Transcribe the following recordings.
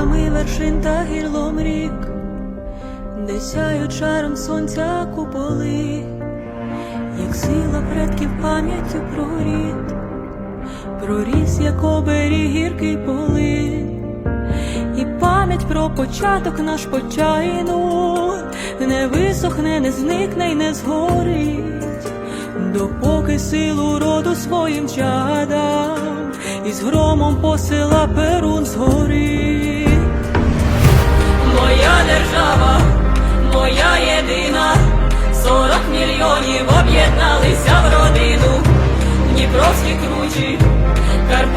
вершин та гірлом рік, де сяють шаром сонця куполи, як сила предків пам'яттю про рід, проріс, як оберіг гіркий полин, і пам'ять про початок наш почайну не висохне, не зникне й не згорить, допоки силу роду своїм чадам, і з громом посила перун згорить.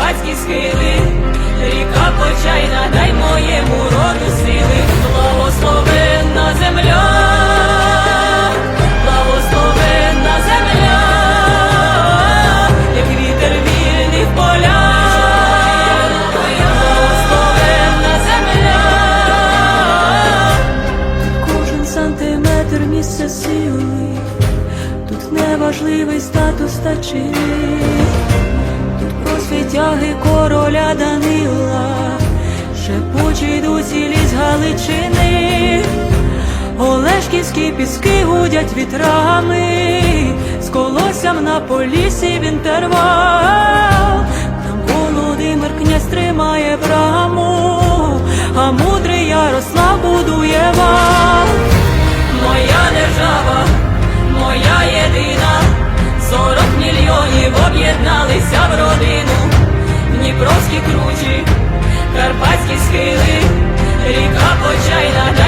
Карпатські схили, ріка почайна, дай моєму роду сили, благословенна земля, благословенна земля, як вітер вільний в полях, благословенна земля. Кожен сантиметр місце сили, тут неважливий статус та про світяги короля Данила, шепочі дусі ліс Галичини, Олешківські піски гудять вітрами, з колоссям на полісі в інтервал. Там Володимир князь тримає браму, а мудрий Ярослав будує вал. Дніпровські круті, карпатські схили, ріка почайна,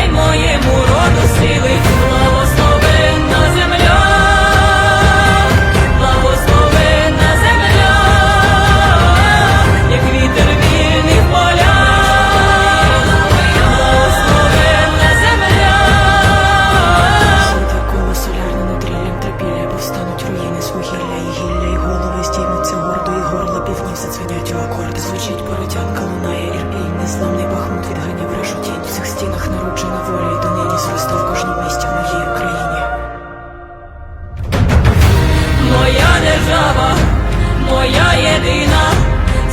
Поротянка, лунає ірпінь, незламний бахмут відганяв решу тінь. В цих стінах народжена воля, і донині зросте в кожному місті в моїй Україні. Моя держава, моя єдина,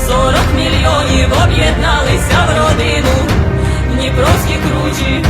сорок мільйонів об'єдналися в родину, Дніпровські кручі,